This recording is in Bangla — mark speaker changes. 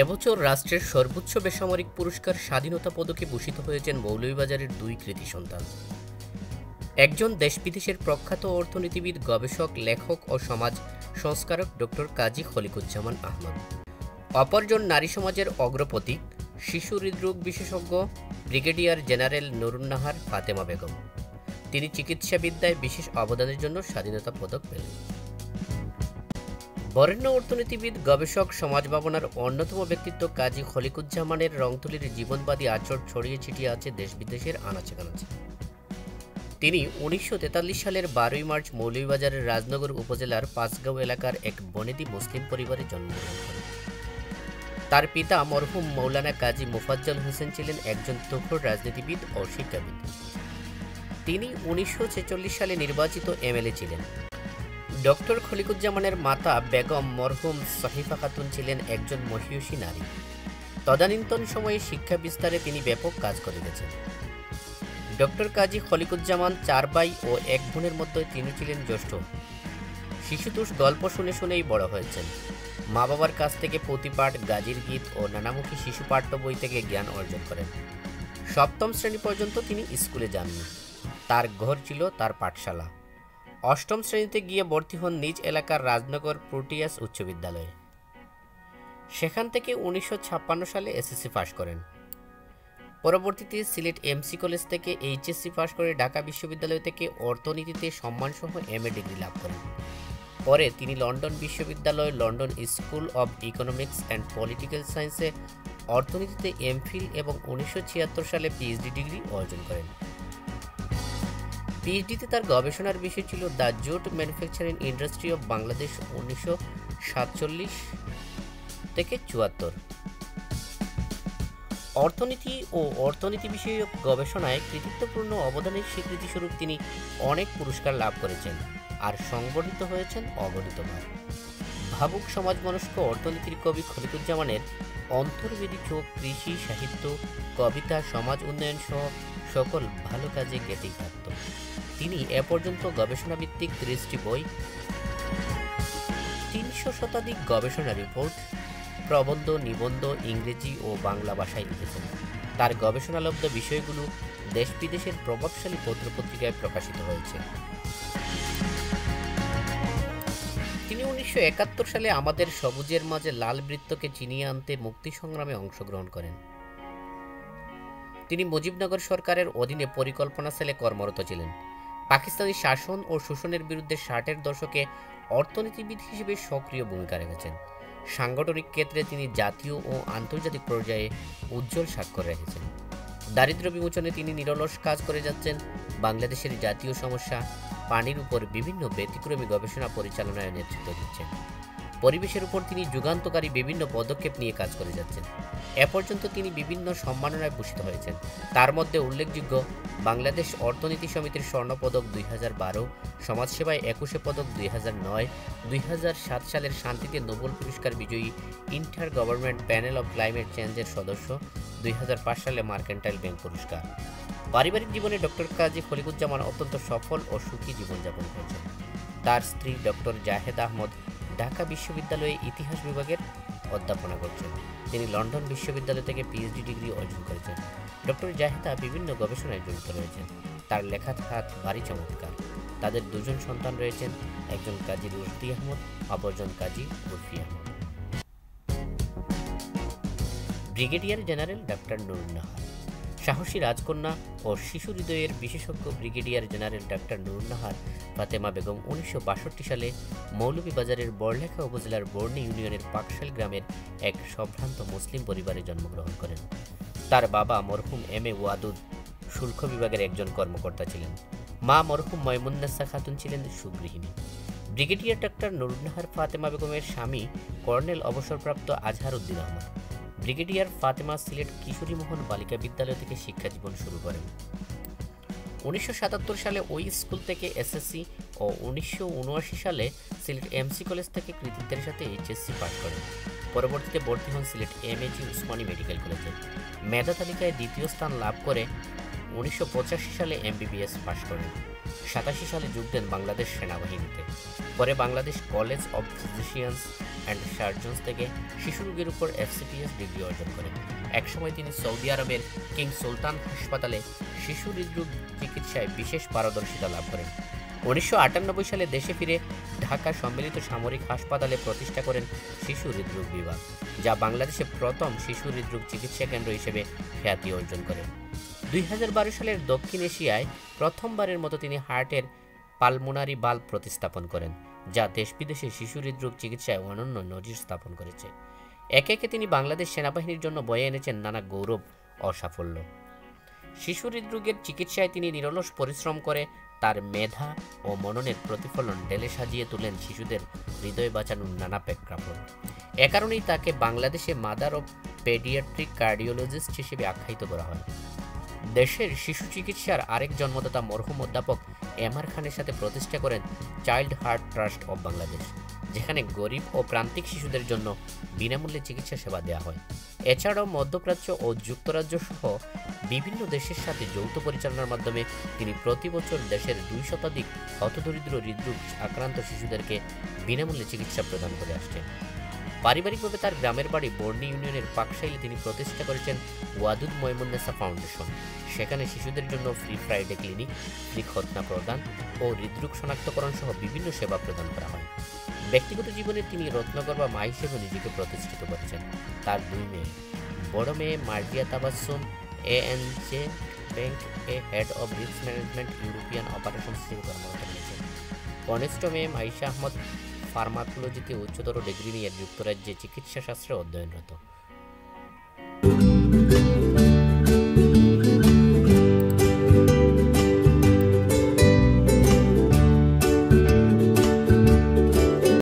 Speaker 1: এবছর রাষ্ট্রের সর্বোচ্চ বেসামরিক পুরস্কার স্বাধীনতা পদকে ভূষিত হয়েছেন মৌলভীবাজারের দুই কৃতি সন্তান। একজন দেশ বিদেশের প্রখ্যাত অর্থনীতিবিদ, গবেষক, লেখক ও সমাজ সংস্কারক ডক্টর কাজী খলিকুজ্জামান আহমদ। অপরজন নারী সমাজের অগ্রপথিক শিশু হৃদরোগ বিশেষজ্ঞ, ব্রিগেডিয়ার জেনারেল নুরুন্নাহার ফাতেমা বেগম। তিনি চিকিৎসাবিদ্যায় বিশেষ অবদানের জন্য স্বাধীনতা পদক পেলেন। বরেণ্য অর্থনীতিবিদ, গবেষক, সমাজ ভাবনার অন্যতম ব্যক্তিত্ব কাজী খলিকুজ্জামানের রংতুলির জীবনবাদী আচর ছড়িয়ে ছিটিয়ে আছে দেশ বিদেশের আনাচে কানাচে তিনি উনিশশো তেতাল্লিশ সালের বারোই মার্চ মৌলভীবাজারের রাজনগর উপজেলার পাঁচগাঁও এলাকার এক বনেদি মুসলিম পরিবারে জন্মগ্রহণ করেন। তার পিতা মরহুম মৌলানা কাজী মুফাজ্জল হোসেন ছিলেন একজন তুখর রাজনীতিবিদ ও শিক্ষাবিদ। তিনি উনিশশো ছেচল্লিশ সালে নির্বাচিত এমএলএ ছিলেন। ডক্টর খলিকুজ্জামানের মাতা বেগম মরহুম সহিফা খাতুন ছিলেন একজন মহিষী নারী। তদানীন্তন সময়ে শিক্ষা বিস্তারে তিনি ব্যাপক কাজ করে গেছেন। ডক্টর কাজী খলিকুজ্জামান চার ভাই ও এক বোনের মধ্যে তিনি ছিলেন জ্যেষ্ঠ। শিশুতোষ গল্প শুনে শুনেই বড় হয়েছেন। মা বাবার কাছ থেকে প্রতিপাঠ, গাজির গীত ও নানামুখী শিশু পাঠ্য বই থেকে জ্ঞান অর্জন করেন। সপ্তম শ্রেণি পর্যন্ত তিনি স্কুলে যাননি। তার ঘর ছিল তার পাঠশালা। অষ্টম শ্রেণীতে গিয়ে ভর্তি হন নিজ এলাকার রাজনগর প্রোটিয়াস উচ্চ বিদ্যালয়ে। সেখান থেকে উনিশশো ছাপ্পান্ন সালে এসএসসি পাশ করেন। পরবর্তীতে সিলেট এমসি কলেজ থেকে এইচএসসি পাশ করে ঢাকা বিশ্ববিদ্যালয় থেকে অর্থনীতিতে সম্মানসহ এম এ ডিগ্রি লাভ করেন। পরে তিনি লন্ডন বিশ্ববিদ্যালয়, London school of economics and political সায়েন্সে অর্থনীতিতে এমফিল এবং উনিশশো ছিয়াত্তর সালে পিএইচডি ডিগ্রি অর্জন করেন। পিএইচডিতে তার গবেষণার বিষয় ছিল the jute manufacturing industry of Bangladesh উনিশশো সাতচল্লিশ থেকে চুয়াত্তর। অর্থনীতি ও অর্থনীতি বিষয়ক গবেষণায় কৃতিত্বপূর্ণ অবদানের স্বীকৃতিস্বরূপ তিনি অনেক পুরস্কার লাভ করেছেন আর সংগঠিত হয়েছেন অগণিতবার ভাবুক সমাজ মনস্ক অর্থনীতির কবি খলিকুজ্জামানের অন্তর্বেদী চোখ, কৃষি, সাহিত্য, কবিতা, সমাজ উন্নয়ন সহ সকল ভালো কাজে গেতেই থাকত। তিনি এ পর্যন্ত গবেষণাভিত্তিক ত্রিশটি বই, তিনশো শতাধিক গবেষণা রিপোর্ট, প্রবন্ধ, নিবন্ধ ইংরেজি ও বাংলা ভাষায় লিখেছেন। তার গবেষণালব্ধ বিষয়গুলো দেশ বিদেশের প্রভাবশালী পত্রপত্রিকায় প্রকাশিত হয়েছে। তিনি উনিশশো একাত্তর সালে আমাদের সবুজের মাঝে লাল বৃত্তকে চিনিয়ে আনতে মুক্তি সংগ্রামে অংশগ্রহণ করেন। তিনি মুজিবনগর সরকারের অধীনে পরিকল্পনা সেলে কর্মরত ছিলেন। পাকিস্তানি শাসন ও শোষণের বিরুদ্ধে ষাটের দশকে অর্থনীতিবিদ হিসেবে সক্রিয় ভূমিকা রেখেছেন। সাংগঠনিক ক্ষেত্রে তিনি জাতীয় ও আন্তর্জাতিক পর্যায়ে উজ্জ্বল স্বাক্ষর রেখেছেন। দারিদ্র বিমোচনে তিনি নিরলস কাজ করে যাচ্ছেন। বাংলাদেশের জাতীয় সমস্যা, পানির উপর বিভিন্ন ব্যতিক্রমী গবেষণা পরিচালনায় নেতৃত্ব দিচ্ছেন। পরিবেশের উপর তিনি যুগান্তকারী বিভিন্ন পদক্ষেপ নিয়ে কাজ করে যাচ্ছেন। এ পর্যন্ত তিনি বিভিন্ন সম্মাননায় ভূষিত হয়েছেন। তার মধ্যে উল্লেখযোগ্য, বাংলাদেশ অর্থনীতি সমিতির স্বর্ণপদক দুই হাজার বারো, সমাজসেবায় একুশে পদক দুই হাজার নয়, দুই হাজার সাত সালের শান্তিতে নোবেল পুরস্কার বিজয়ী inter government panel of climate চেঞ্জের সদস্য, দুই হাজার পাঁচ সালে মার্কেন্টাইল ব্যাংক পুরস্কার। পারিবারিক জীবনে ডক্টর কাজী খলিকুজ্জামান অত্যন্ত সফল ও সুখী জীবনযাপন করেছেন। তার স্ত্রী ডক্টর জাহেদ আহমদ ঢাকা বিশ্ববিদ্যালয়ে ইতিহাস বিভাগের অধ্যাপনা করছেন। তিনি লন্ডন বিশ্ববিদ্যালয় থেকে পিএইচডি ডিগ্রি অর্জন করেছেন। ডক্টর জাহেদা বিভিন্ন গবেষণায় জড়িত রয়েছেন। তার লেখা হাত ভারী চমৎকার। তাদের দুজন সন্তান রয়েছেন, একজন কাজী রুশদি আহমদ, অপরজন Kazi Urfi Ahmad. Brigadier general doctor Nurunnahar. সাহসী রাজকন্যা ও শিশু হৃদয়ের বিশেষজ্ঞ brigadier general doctor Nurunnahar Fatema Begum উনিশশো বাষট্টি সালে মৌলভীবাজারের বড়লেখা উপজেলার বর্ণি ইউনিয়নের পাকশাল গ্রামের এক সম্ভ্রান্ত মুসলিম পরিবারে জন্মগ্রহণ করেন। তার বাবা মরহুম এম এ ওয়াদুদ শুল্ক বিভাগের একজন কর্মকর্তা ছিলেন। মা মরহুম ময়মুন্নেসা খাতুন ছিলেন সুগৃহিণী। ব্রিগেডিয়ার ডাক্তার নুরুন্নাহার ফাতেমা বেগমের স্বামী কর্নেল অবসরপ্রাপ্ত আজহার উদ্দিন আহমদ। ব্রিগেডিয়ার ফাতেমা সিলেট কিশোরী মোহন বালিকা বিদ্যালয় থেকে শিক্ষা জীবন শুরু করেন। উনিশশো সাতাত্তর সালে ওই স্কুল থেকে এসএসসি ও উনিশশো উনআশি সালে সিলেট এমসি কলেজ থেকে কৃতিত্বের সাথে এইচএসসি পাশ করেন। পরবর্তীতে ভর্তি হন Sylhet M A G Osmani medical কলেজে। মেধা তালিকায় দ্বিতীয় স্থান লাভ করে উনিশশো পঁচাশি সালে এমবিবিএস পাশ করেন। সাতাশি সালে যোগ দেন বাংলাদেশ সেনাবাহিনীতে। পরে Bangladesh college of physicians and surgeons থেকে শিশু রোগের উপর এফসিপিএস ডিগ্রি অর্জন করেন একসময় তিনি সৌদি আরবের কিং সুলতান হাসপাতালে শিশু হৃদরোগ চিকিৎসায় বিশেষ পারদর্শিতা লাভ করেন। উনিশশো আটানব্বই সালে দেশে ফিরে ঢাকা সম্মিলিত সামরিক হাসপাতালে প্রতিষ্ঠা করেন শিশু হৃদরোগ বিভাগ, যা বাংলাদেশে প্রথম শিশু হৃদরোগ চিকিৎসা কেন্দ্র হিসেবে খ্যাতি অর্জন করে। দুই হাজার বারো সালের দক্ষিণ এশিয়ায় প্রথমবারের মতো তিনি হার্টের পালমোনারি বাল্ব প্রতিস্থাপন করেন, যা দেশ বিদেশে শিশু হৃদরোগ চিকিৎসায় অনন্য নজির স্থাপন করেছে। একে একে তিনি বাংলাদেশ সেনাবাহিনীর জন্য বয়ে এনেছেন নানা গৌরব ও সাফল্য শিশু হৃদরোগের চিকিৎসায় তিনি নিরলস পরিশ্রম করে তার মেধা ও মননের প্রতিফলন ডেলে সাজিয়ে তোলেন শিশুদের হৃদয় বাঁচানোর নানা প্রেক্ষাপট। এ কারণেই তাকে বাংলাদেশে মাদার অফ পেডিয়াট্রিক কার্ডিওলজিস্ট হিসেবে আখ্যায়িত করা হয়। দেশের শিশু চিকিৎসার আরেক জন্মদাতা মরহুম অধ্যাপক এম আর খানের সাথে প্রতিষ্ঠা করেন child heart trust of Bangladesh, যেখানে গরিব ও প্রান্তিক শিশুদের জন্য বিনামূল্যে চিকিৎসা সেবা দেওয়া হয়। এছাড়াও মধ্যপ্রাচ্য ও যুক্তরাজ্য সহ বিভিন্ন দেশের সাথে যৌথ পরিচালনার মাধ্যমে তিনি প্রতি বছর দেশের দুই শতাধিক হতদরিদ্র হৃদরোগ আক্রান্ত শিশুদেরকে বিনামূল্যে চিকিৎসা প্রদান করে আসছেন। পারিবারিকভাবে তার গ্রামের বাড়ি বর্ণি ইউনিয়নের পাকশাইলে তিনি প্রতিষ্ঠা করেছেন ওয়াদুদ ময়মুন্নেসা ফাউন্ডেশন। সেখানে শিশুদের জন্য ফ্রি ফ্রাইডে ক্লিনিক, ফ্রি খতনা প্রদান ও হৃদরোগ শনাক্তকরণ সহ বিভিন্ন সেবা প্রদান করা হয়। ব্যক্তিগত জীবনে তিনি রত্নগর বা মা হিসেবে নিজেকে প্রতিষ্ঠিত করেছেন। তার দুই মেয়ে, বড় মেয়ে Marzia Tabassum A N Z bank A head of risk management European operation হিসেবে কর্মরত রয়েছেন। কনিষ্ঠ মেয়ে মাইশা আহমদ ফার্মাকোলজিতে উচ্চতর ডিগ্রি নিয়ে যুক্তরাজ্যে চিকিৎসাশাস্ত্রে অধ্যয়নরত।